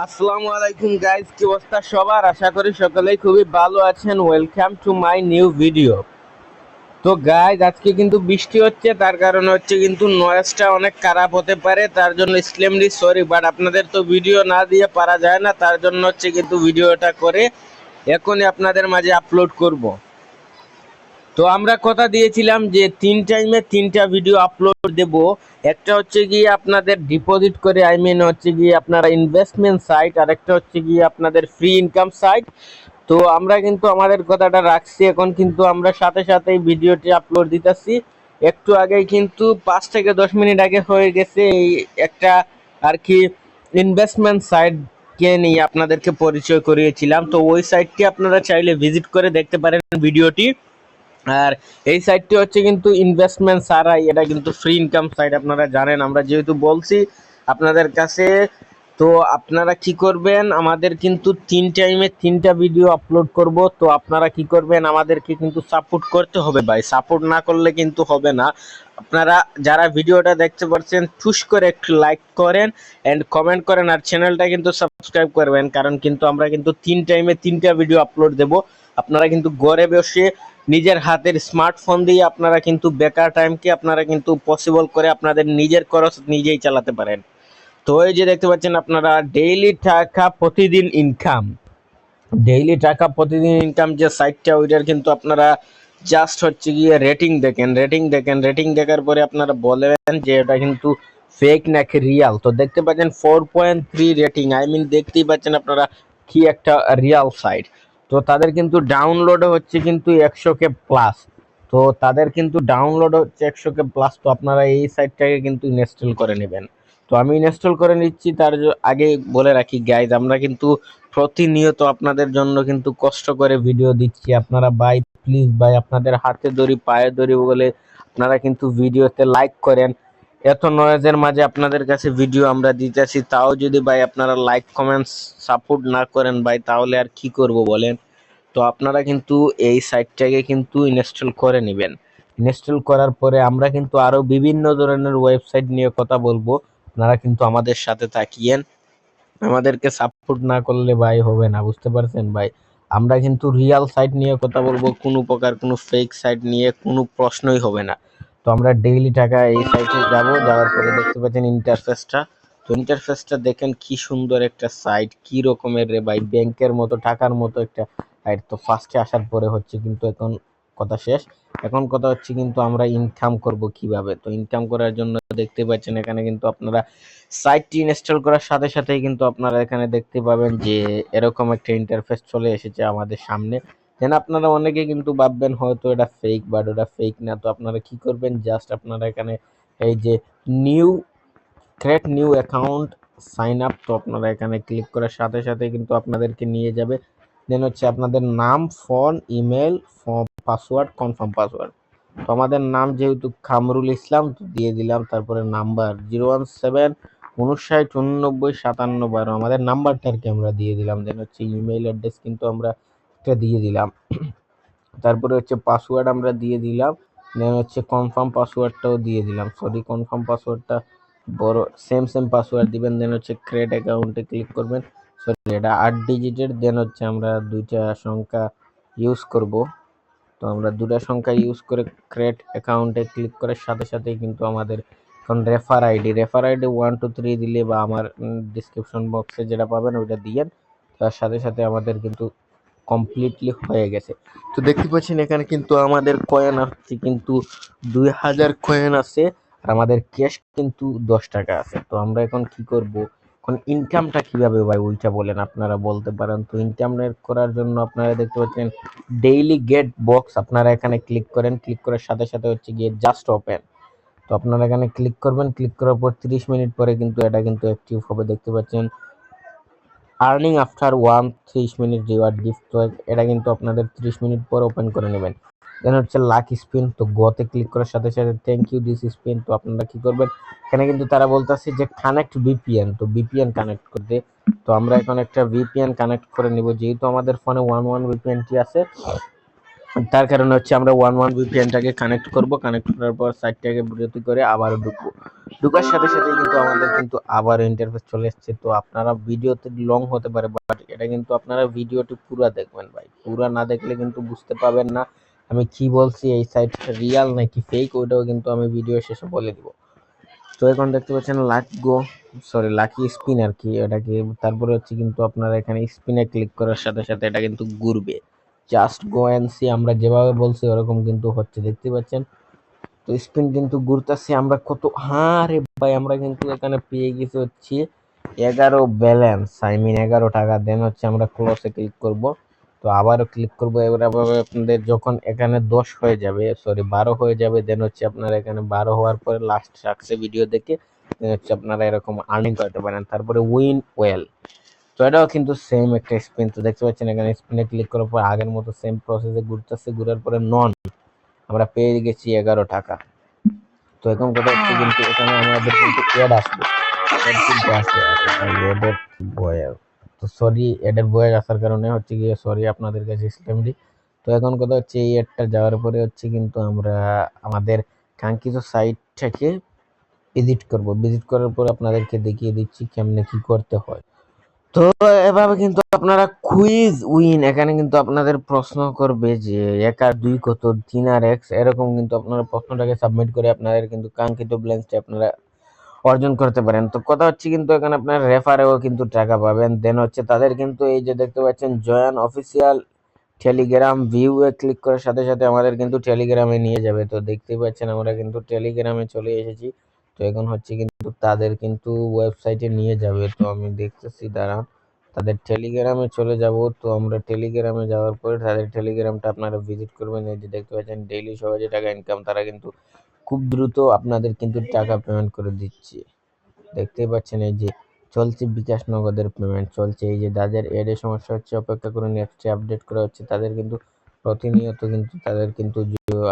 আসসালামু আলাইকুম গাইজ কি অবস্থা সবার? আশা করি সকলেই খুবই ভালো আছেন। Welcome to my new video তো গাইজ আজকে কিন্তু বৃষ্টি হচ্ছে, তার কারণে হচ্ছে কিন্তু নয়েজটা অনেক খারাপ হতে পারে, তার জন্য ইসলামলি সরি বাট আপনাদের তো ভিডিও না দিয়ে পারা যায় না, তার জন্য হচ্ছে কিন্তু ভিডিওটা করে এখনই আপনাদের মাঝে আপলোড করব। তো আমরা কথা দিয়েছিলাম যে তিন টাইমে তিনটা ভিডিও আপলোড দেব। একটা হচ্ছে গিয়ে আপনাদের ডিপোজিট করে আই মিন হচ্ছে গিয়ে আপনারা ইনভেস্টমেন্ট সাইট আর একটা হচ্ছে গিয়ে আপনাদের ফ্রি ইনকাম সাইট তো আমরা কিন্তু আমাদের কথাটা রাখছি। এখন কিন্তু আমরা সাথে সাথেই ভিডিওটি আপলোড দিতেছি। একটু আগেই কিন্তু পাঁচ থেকে দশ মিনিট আগে হয়ে গেছে এই একটা আর কি ইনভেস্টমেন্ট সাইট কে নিয়ে আপনাদেরকে পরিচয় করিয়েছিলাম। তো ওই সাইটটি আপনারা চাইলে ভিজিট করে দেখতে পারেন ভিডিওটি আর এই সাইটটি হচ্ছে কিন্তু ইনভেস্টমেন্ট ছাড়াই, এটা কিন্তু ফ্রি ইনকাম সাইট আপনারা জানেন। আমরা যেহেতু বলছি আপনাদের কাছে, তো আপনারা কি করবেন, আমাদের কিন্তু তিন টাইমে তিনটা ভিডিও আপলোড করব। তো আপনারা কি করবেন, আমাদেরকে কিন্তু সাপোর্ট করতে হবে ভাই। সাপোর্ট না করলে কিন্তু হবে না। আপনারা যারা ভিডিওটা দেখতে পাচ্ছেন ঠুস করে একটু লাইক করেন অ্যান্ড কমেন্ট করেন। আর চ্যানেলটা কিন্তু সাবস্ক্রাইব করবেন, কারণ কিন্তু আমরা কিন্তু তিন টাইমে তিনটা ভিডিও আপলোড দেব। আপনারা কিন্তু ঘরে বসে নিজের হাতের স্মার্টফোন দিয়ে আপনারা কিন্তু বেকার টাইমকে আপনারা কিন্তু পসিবল করে আপনাদের নিজের খরচ নিজেই চালাতে পারেন। তো এই যে দেখতে পাচ্ছেন আপনারা ডেইলি টাকা প্রতিদিন ইনকাম ডেইলি টাকা প্রতিদিন ইনকাম যে সাইটটা ওইটার কিন্তু আপনারা জাস্ট হচ্ছে গিয়ে রেটিং দেখেন রেটিং দেখেন রেটিং দেখার পরে আপনারা বলেন যে এটা কিন্তু ফেক নাকি রিয়াল তো দেখতে পাচ্ছেন four point three rating I mean দেখতেই পাচ্ছেন আপনারা কি একটা রিয়াল সাইট তো তাদের কিন্তু ডাউনলোড হচ্ছে কিন্তু একশো কে প্লাস তো তাদের কিন্তু ডাউনলোড হচ্ছে একশো কে প্লাস তো আপনারা এই সাইটটাকে কিন্তু ইনস্টল করে নেবেন। তো আমি ইনস্টল করে নিচ্ছি, তার আগে বলে রাখি গাইজ আমরা কিন্তু প্রতিনিয়ত আপনাদের জন্য কিন্তু কষ্ট করে ভিডিও দিচ্ছি। আপনারা বাই প্লিজ বাই আপনাদের হাতে দড়ি পায়ে দড়ি বলে আপনারা কিন্তু ভিডিওতে লাইক করেন। এত নয়েজের মাঝে আপনাদের কাছে ভিডিও আমরা দিতেছি, তাও যদি ভাই আপনারা লাইক কমেন্টস সাপোর্ট না করেন ভাই, তাহলে আর কি করব বলেন? তো আপনারা কিন্তু এই সাইটটাকে কিন্তু ইনস্টল করে নেবেন। ইনস্টল করার পরে আমরা কিন্তু আরও বিভিন্ন ধরনের ওয়েবসাইট নিয়ে কথা বলব। আপনারা কিন্তু আমাদের সাথে তাকিয়েন আমাদেরকে সাপোর্ট না করলে ভাই হবে না, বুঝতে পারছেন ভাই? আমরা কিন্তু রিয়াল সাইট নিয়ে কথা বলব, কোনো প্রকার কোনো ফেক সাইট নিয়ে কোনো প্রশ্নই হবে না। তো আমরা ডেইলি টাকা এই সাইটে যাব, যাওয়ার পরে দেখতে পাচ্ছেন ইন্টারফেসটা তো ইন্টারফেসটা দেখেন কি সুন্দর একটা সাইট কি রকমের রে ভাই ব্যাংকের মতো, টাকার মতো একটা সাইট তো ফার্স্টে আসার পরে হচ্ছে কিন্তু এখন কথা শেষ। এখন কথা হচ্ছে কিন্তু আমরা ইনকাম করব কীভাবে? তো ইনকাম করার জন্য দেখতে পাচ্ছেন এখানে কিন্তু আপনারা সাইটটি ইনস্টল করার সাথে সাথেই কিন্তু আপনারা এখানে দেখতে পাবেন যে এরকম একটা ইন্টারফেস চলে এসেছে আমাদের সামনে। দেন আপনারা অনেকে কিন্তু ভাববেন, হয়তো এটা ফেক বাট ওটা ফেক না। তো আপনারা কি করবেন? জাস্ট আপনারা এখানে এই যে new create new account sign up তো আপনারা এখানে ক্লিক করার সাথে সাথে কিন্তু আপনাদেরকে নিয়ে যাবে। দেন হচ্ছে আপনাদের নাম phone email password confirm password তো আমাদের নাম যেহেতু খামরুল ইসলাম, তো দিয়ে দিলাম, তারপরে নাম্বার জিরো ওয়ান সেভেন উনষাট উননব্বই, সাতান্ন, বারো। আমাদের নাম্বারটা আর কি আমরা দিয়ে দিলাম। দেন হচ্ছে ইমেল অ্যাড্রেস কিন্তু আমরা একটা দিয়ে দিলাম। তারপরে হচ্ছে পাসওয়ার্ড আমরা দিয়ে দিলাম। দেন হচ্ছে কনফার্ম পাসওয়ার্ডটাও দিয়ে দিলাম। সরি কনফার্ম পাসওয়ার্ডটা বড় সেম সেম পাসওয়ার্ড দিবেন। দেন হচ্ছে ক্রিয়েট অ্যাকাউন্টে ক্লিক করবেন। সরি এটা আট ডিজিটের দেন হচ্ছে আমরা দুইটা সংখ্যা ইউজ করব। তো আমরা দুটা সংখ্যা ইউজ করে ক্রিয়েট অ্যাকাউন্টে ক্লিক করার সাথে সাথেই কিন্তু আমাদের এখন refer ID refer ID one two three দিলে বা আমার ডিসক্রিপশন বক্সে যেটা পাবেন ওইটা দিয়েন। তার সাথে সাথে আমাদের কিন্তু কমপ্লিটলি হয়ে গেছে। তো দেখতে পাচ্ছেন এখানে কিন্তু আমাদের কয়েন আসছে কিন্তু দুই হাজার কয়েন আছে আর আমাদের ক্যাশ কিন্তু দশ টাকা আছে। তো আমরা এখন কি করব? এখন ইনকামটা কীভাবে ভাই ওইটা বলেন আপনারা বলতে পারেন। তো ইনকাম করার জন্য আপনারা দেখতে পাচ্ছেন ডেইলি গেট বক্স আপনারা এখানে ক্লিক করেন। ক্লিক করার সাথে সাথে হচ্ছে গিয়ে জাস্ট ওপেন তো আপনারা এখানে ক্লিক করবেন। ক্লিক করার পর তিরিশ মিনিট পরে কিন্তু এটা কিন্তু অ্যাক্টিভ হবে। দেখতে পাচ্ছেন আর্নিং আফটার ওয়ান ত্রিশ মিনিট রিওয়ার্ড গিফট তো এটা কিন্তু আপনাদের ত্রিশ মিনিট পর ওপেন করে নেবেন। দেন হচ্ছে লাক স্পিন তো গোতে ক্লিক করার সাথে সাথে থ্যাংক ইউ দিস স্পিন তো আপনারা কি করবেন? এখানে কিন্তু তারা বলতেছে যে কানেক্ট ভিপিএন তো ভিপিএন কানেক্ট করতে। তো আমরা এখন একটা ভিপিএন কানেক্ট করে নিব, যেহেতু আমাদের ফোনে ওয়ান ওয়ান ভিপিএনটি আছে তার কারণে হচ্ছে আমরা ওয়ান ওয়ান ভিপিএনটাকে কানেক্ট করব কানেক্ট করার পর সাইটটাকে বিরতি করে আবারও ঢুকবো। ঢুকার সাথে সাথে কিন্তু আমাদের কিন্তু আবার ইন্টারফেস চলে এসছে। তো আপনারা ভিডিওতে লং হতে পারে বাট এটা কিন্তু আপনারা ভিডিওটি পুরো দেখবেন ভাই। পুরো না দেখলে কিন্তু বুঝতে পারবেন না আমি কি বলছি, এই সাইটটা রিয়াল নাকি ফেক ওইটাও কিন্তু আমি ভিডিও শেষে বলে দিব। তো এখন দেখতে পাচ্ছেন luck go sorry lucky spin আর কি, এটাকে তারপরে হচ্ছে কিন্তু আপনারা এখানে স্পিনে ক্লিক করার সাথে সাথে এটা কিন্তু ঘুরবে। জাস্ট গো অ্যান্ড সি আমরা যেভাবে বলছি ওরকম কিন্তু হচ্ছে, দেখতে পাচ্ছেন? তো স্পিন কিন্তু ঘুরতেছে, আমরা কত হ্যাঁ রে ভাই, আমরা কিন্তু এখানে পেয়ে গেছি হচ্ছে এগারো ব্যালেন্স আই মিন এগারো টাকা। দেন হচ্ছে আমরা ক্লোসে ক্লিক করব। তো আবারও ক্লিক করব, এবার আপনাদের যখন এখানে দশ হয়ে যাবে সরি বারো হয়ে যাবে দেন হচ্ছে আপনারা এখানে বারো হওয়ার পরে লাস্ট রাখছে ভিডিও দেখে হচ্ছে আপনারা এরকম আর্নিং করতে পারেন। তারপরে উইন ওয়েল তো এটাও কিন্তু সেম একটা স্পিন তো দেখতে পাচ্ছেন এখানে স্পিনে ক্লিক করার পর আগের মতো সেম প্রসেসে ঘুরতেছে, ঘুরার পরে নন আমরা পেয়ে গেছি এগারো টাকা। তো এখন কথা হচ্ছে কিন্তু এখানে আমাদের কিন্তু অ্যাড আসবে। বয়ার তো সরি এডের বয়ার আসার কারণে হচ্ছে গিয়ে সরি আপনাদের কাছে ইসলামডি তো এখন কথা হচ্ছে এই এডটা যাওয়ার পরে হচ্ছে কিন্তু আমরা আমাদের কাঙ্ক্ষিত সাইটটাকে ভিজিট করব। ভিজিট করার পর আপনাদেরকে দেখিয়ে দিচ্ছি কেমনে কি করতে হয়। তো এভাবে কিন্তু আপনারা কুইজ উইন এখানে কিন্তু আপনাদের প্রশ্ন করবে যে এক আর দুই কত, তিন আর এক্স এরকম কিন্তু আপনারা প্রশ্নটাকে সাবমিট করে আপনাদের কিন্তু কাঙ্ক্ষিত ব্যালেন্সটা আপনারা অর্জন করতে পারেন। তো কথা হচ্ছে কিন্তু এখানে আপনার রেফারেও কিন্তু টাকা পাবেন। দেন হচ্ছে তাদের কিন্তু এই যে দেখতে পাচ্ছেন জয়ান অফিসিয়াল টেলিগ্রাম ভিউ এ ক্লিক করার সাথে সাথে আমাদের কিন্তু টেলিগ্রামে নিয়ে যাবে। তো দেখতেই পাচ্ছেন আমরা কিন্তু টেলিগ্রামে চলে এসেছি। তো এখন হচ্ছে কিন্তু তাদের কিন্তু ওয়েবসাইটে নিয়ে যাবে। তো আমি দেখতেছি, দাঁড়ান। তাদের টেলিগ্রামে চলে যাব। তো আমরা টেলিগ্রামে যাওয়ার পরে তাদের টেলিগ্রামটা আপনারা ভিজিট করবেন। এই যে দেখতে পাচ্ছেন ডেইলি সহজে টাকা ইনকাম তারা কিন্তু খুব দ্রুত আপনাদের কিন্তু টাকা পেমেন্ট করে দিচ্ছে। দেখতেই পাচ্ছেন, এই যে চলছে বিকাশ নগদের পেমেন্ট চলছে। এই যে যাদের এডে সমস্যা হচ্ছে, অপেক্ষা করে নেক্সট আপডেট করা হচ্ছে, তাদের কিন্তু প্রতিনিয়ত কিন্তু তাদের কিন্তু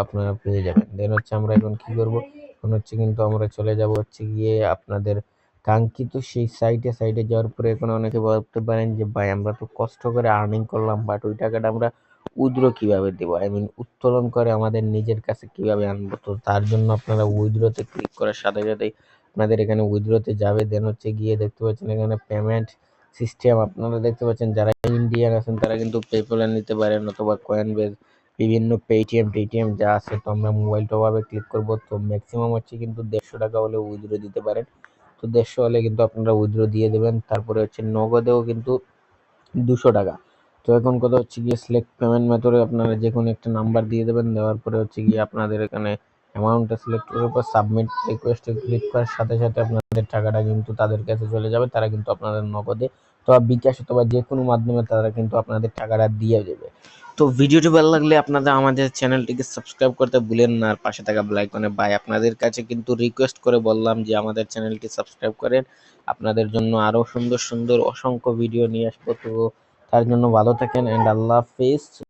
আপনারা পেয়ে যাবেন। দেন হচ্ছে আমরা এখন কি করব? এখন হচ্ছে কিন্তু আমরা চলে যাব হচ্ছে গিয়ে আপনাদের কাঙ্ক্ষিত সেই সাইটে সাইটে যাওয়ার পরে এখন অনেকে বলতে পারেন যে, ভাই, আমরা তো কষ্ট করে আর্নিং করলাম বাট ওই টাকাটা আমরা উইথড্র কীভাবে দেবো? আই মিন উত্তোলন করে আমাদের নিজের কাছে কীভাবে আনব? তো তার জন্য আপনারা উইথড্রতে ক্লিক করার সাথে সাথেই আপনাদের এখানে উইথড্রতে যাবে। দেন হচ্ছে গিয়ে দেখতে পাচ্ছেন এখানে পেমেন্ট সিস্টেম আপনারা দেখতে পাচ্ছেন। যারা ইন্ডিয়ান আছেন, তারা কিন্তু পেপলে নিতে পারেন অথবা কয়েনবেজ বিভিন্ন পেটিএম টিটিএম যা আছে, তো আমরা মোবাইল টপআপে ক্লিক করব। তো ম্যাক্সিমাম হচ্ছে কিন্তু দেড়শো টাকা হলে উইথড্র দিতে পারেন। তো দেড়শো হলে কিন্তু আপনারা উইথড্র দিয়ে দেবেন। তারপরে হচ্ছে নগদেও কিন্তু দুশো টাকা। তো এখন কথা হচ্ছে গিয়ে সিলেক্ট পেমেন্ট মেথডে আপনারা যে কোনো একটা নাম্বার দিয়ে দেবেন। দেওয়ার পরে হচ্ছে গিয়ে আপনাদের এখানে অ্যামাউন্টটা সিলেক্ট করার পর সাবমিট রিকোয়েস্টে ক্লিক করার সাথে সাথে আপনাদের টাকাটা কিন্তু তাদের কাছে চলে যাবে। তারা কিন্তু আপনাদের নগদে অথবা বিকাশ অথবা যে কোনো মাধ্যমে তারা কিন্তু আপনাদের টাকাটা দিয়ে দেবে। তো ভিডিওটি ভালো লাগলে আপনারা আমাদের চ্যানেলটিকে সাবস্ক্রাইব করতে ভুলেন না। আর পাশে থাকা ব্লাইকনে বাই আপনাদের কাছে কিন্তু রিকোয়েস্ট করে বললাম যে আমাদের চ্যানেলটি সাবস্ক্রাইব করেন। আপনাদের জন্য আরও সুন্দর সুন্দর অসংখ্য ভিডিও নিয়ে আসব। তো তার জন্য ভালো থাকেন অ্যান্ড আল্লাহ হাফিজ।